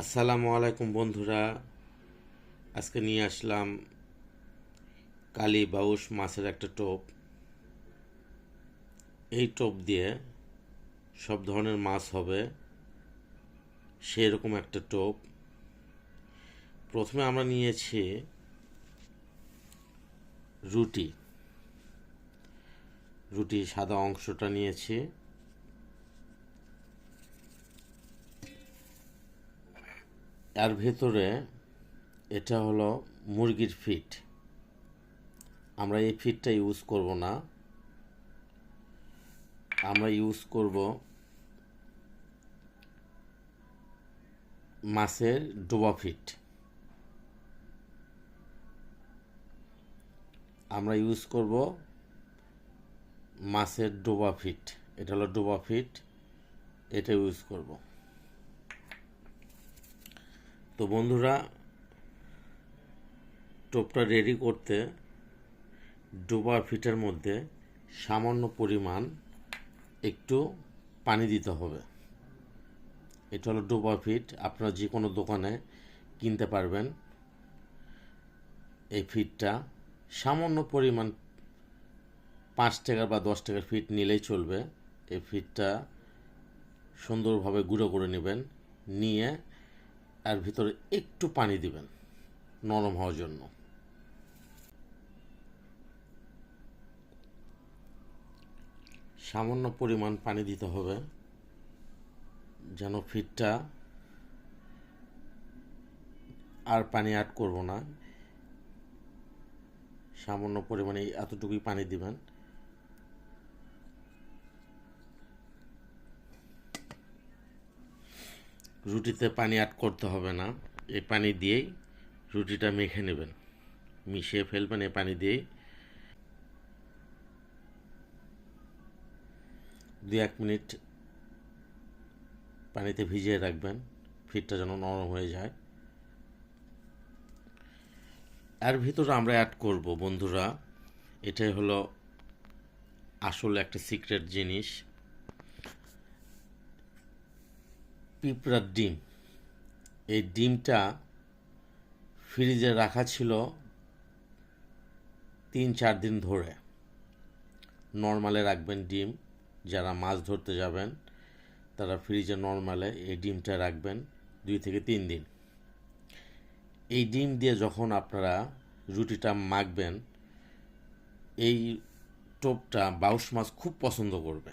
আসসালামু আলাইকুম বন্ধুরা। আজকে নিয়ে আসলাম কালি বাউস মাছের একটা টোপ। এই টোপ দিয়ে সব ধরনের মাছ হবে। সেরকম একটা টোপ। প্রথমে আমরা নিয়েছি রুটি। রুটি সাদা অংশটা নিয়েছি। এর ভেতরে এটা হলো মুরগির ফিট। আমরা এই ফিটটা ইউজ করব না। আমরা ইউজ করব মাছের ডোবা ফিট। আমরা ইউজ করব মাছের ডোবা ফিট। এটা হলো ডোবা ফিট, এটা ইউজ করব। তো বন্ধুরা, টোপটা রেডি করতে ডোবা ফিটের মধ্যে সামান্য পরিমাণ একটু পানি দিতে হবে। এটা হলো ডোবা ফিট, আপনারা যে কোনো দোকানে কিনতে পারবেন। এই ফিটটা সামান্য পরিমাণ পাঁচ টাকার বা দশ টাকার ফিট নিলেই চলবে। এই ফিটটা সুন্দরভাবে গুঁড়ো করে নেবেন, নিয়ে এর ভিতরে একটু পানি দিবেন, নরম হওয়ার জন্য। সামান্য পরিমাণ পানি দিতে হবে, যেন ফিটটা আর পানি অ্যাড করব না। সামান্য পরিমাণে এতটুকুই পানি দিবেন। রুটিতে পানি অ্যাড করতে হবে না। এই পানি দিয়েই রুটিটা মেখে নেবেন। মিশিয়ে ফেলবেন এই পানি দিয়েই। দু এক মিনিট পানিতে ভিজিয়ে রাখবেন। ফিটটা যেন নরম হয়ে যায়। এর ভিতরে আমরা অ্যাড করব বন্ধুরা, এটাই হলো আসল একটা সিক্রেট জিনিস। পিঁপড়ার ডিম। এই ডিমটা ফ্রিজে রাখা ছিল তিন চার দিন ধরে। নর্মালে রাখবেন ডিম। যারা মাছ ধরতে যাবেন, তারা ফ্রিজে নর্মালে এই ডিমটা রাখবেন দুই থেকে তিন দিন। এই ডিম দিয়ে যখন আপনারা রুটিটা মাখবেন, এই টোপটা বাউশ মাছ খুব পছন্দ করবে।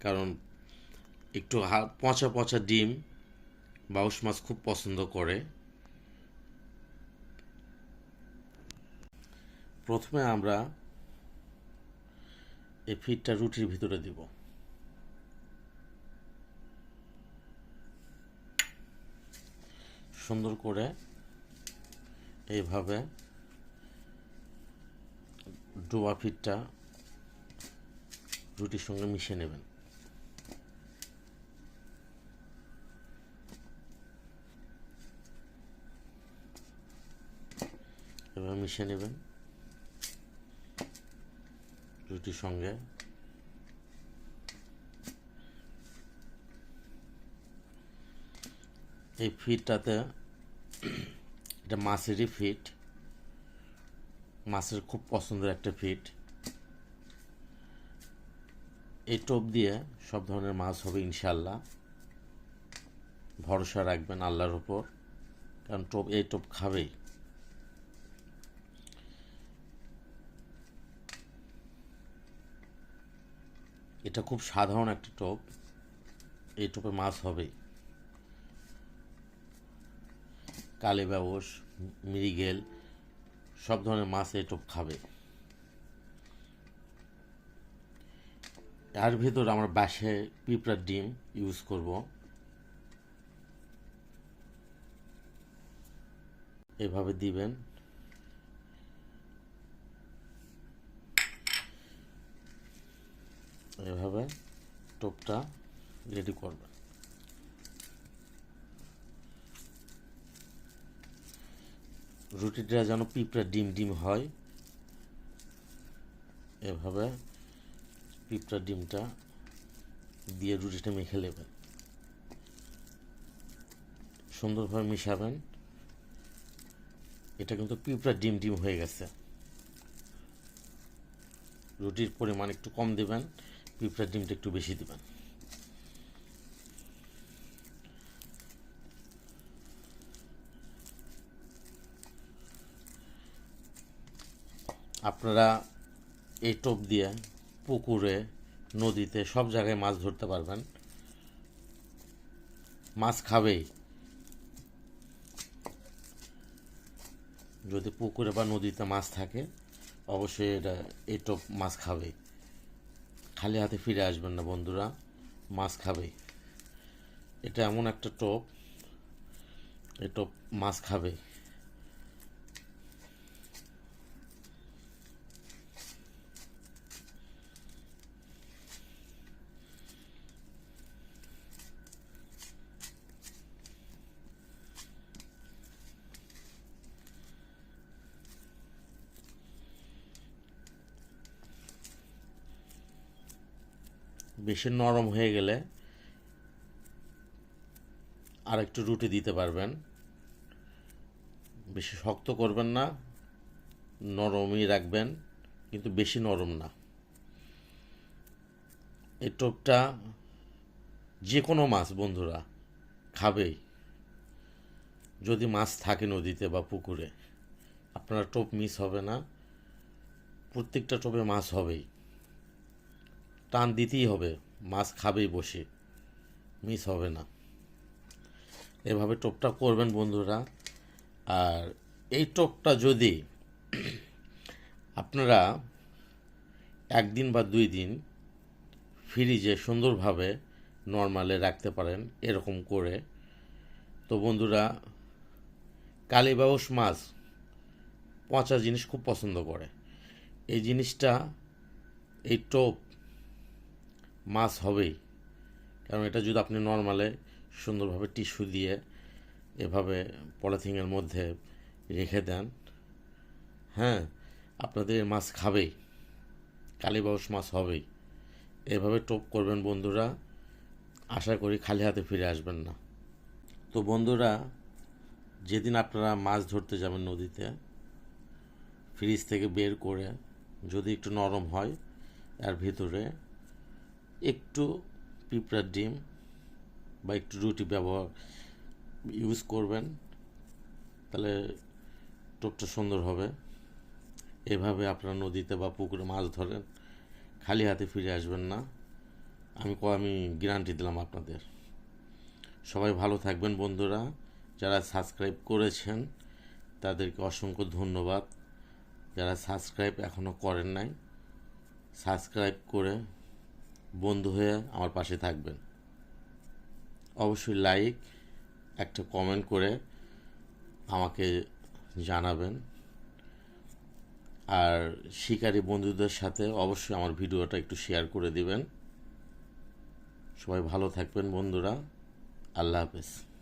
কারণ একটু পচা পচা ডিম বাউশ মাছ খুব পছন্দ করে। প্রথমে আমরা এই ফিটটা রুটির ভিতরে দিব। সুন্দর করে এইভাবে ডোবা ফিটটা রুটির সঙ্গে মিশিয়ে নেবেন। এভাবে মিশিয়ে নেবেন। রুটির সঙ্গে। এই ফিটটাতে, এটা মাছেরই ফিট। মাছের খুব পছন্দের একটা ফিট। এই টোপ দিয়ে সব ধরনের মাছ হবে ইনশাল্লাহ ভরসা রাখবেন আল্লাহর উপর। কারণ টোপ, এই টোপ খাবেই। এটা খুব সাধারণ একটা টোপ। এই টোপে মাছ হবে। কালে ব্যবস মৃগেল, সব ধরনের মাছ এই টোপ খাবে। এর ভেতর আমরা বাসে পিঁপড়ার ডিম ইউজ করব। এভাবে দিবেন। এভাবে টোপটা রেডি করবেন রুটিটা যেন পিঁপড়া ডিম ডিম হয়, এভাবে পিঁপড়া ডিমটা দিয়ে রুটিটা মেখে নেবেন। সুন্দরভাবে মিশাবেন। এটা কিন্তু পিঁপড়া ডিম ডিম হয়ে গেছে। রুটির পরিমাণ একটু কম দিবেন। পিঁপড়ার ডিমটা একটু বেশি দিবেন। আপনারা এই টোপ দিয়ে পুকুরে, নদীতে সব জায়গায় মাছ ধরতে পারবেন। মাছ খাবেই। যদি পুকুরে বা নদীতে মাছ থাকে, অবশ্যই এটা এই টোপ মাছ খাবে খালি হাতে ফিরে আসবেন না বন্ধুরা, মাছ খাবে। এটা এমন একটা টপ, এই টপ মাছ খাবে। বেশি নরম হয়ে গেলে আর একটু রুটি দিতে পারবেন। বেশি শক্ত করবেন না, নরমই রাখবেন, কিন্তু বেশি নরম না। এই টোপটা যে কোনো মাছ বন্ধুরা খাবেই। যদি মাছ থাকে নদীতে বা পুকুরে, আপনার টোপ মিস হবে না, প্রত্যেকটা টোপে মাছ হবেই। টান দিতেই হবে, মাছ খাবেই বসে। মিস হবে না। এভাবে টোপটা করবেন বন্ধুরা। আর এই টোপটা যদি আপনারা একদিন বা দুই দিন ফ্রিজে সুন্দরভাবে নর্মালে রাখতে পারেন এরকম করে, তো বন্ধুরা, কালীবাউস মাছ পচা জিনিস খুব পছন্দ করে। এই জিনিসটা, এই টোপ মাছ হবেই। কারণ এটা যদি আপনি নর্মালে সুন্দরভাবে টিস্যু দিয়ে এভাবে পলিথিনের মধ্যে রেখে দেন হ্যাঁ আপনাদের মাছ খাবেই। কালীবাউস মাছ হবেই। এভাবে টোপ করবেন বন্ধুরা, আশা করি খালি হাতে ফিরে আসবেন না। তো বন্ধুরা, যেদিন আপনারা মাছ ধরতে যাবেন নদীতে, ফ্রিজ থেকে বের করে যদি একটু নরম হয়, এর ভিতরে একটু পিঁপড়ার ডিম বা একটু রুটি ব্যবহার ইউজ করবেন, তাহলে টোপটা সুন্দর হবে। এভাবে আপনারা নদীতে বা পুকুরে মাছ ধরেন, খালি হাতে ফিরে আসবেন না। আমি আমি গ্যারান্টি দিলাম আপনাদের। সবাই ভালো থাকবেন বন্ধুরা। যারা সাবস্ক্রাইব করেছেন, তাদেরকে অসংখ্য ধন্যবাদ। যারা সাবস্ক্রাইব এখনও করেন নাই সাবস্ক্রাইব করে বন্ধু হয়ে আমার পাশে থাকবেন। অবশ্যই লাইক একটা কমেন্ট করে আমাকে জানাবেন। আর শিকারী বন্ধুদের সাথে অবশ্যই আমার ভিডিওটা একটু শেয়ার করে দিবেন। সবাই ভালো থাকবেন বন্ধুরা। আল্লাহ হাফেজ।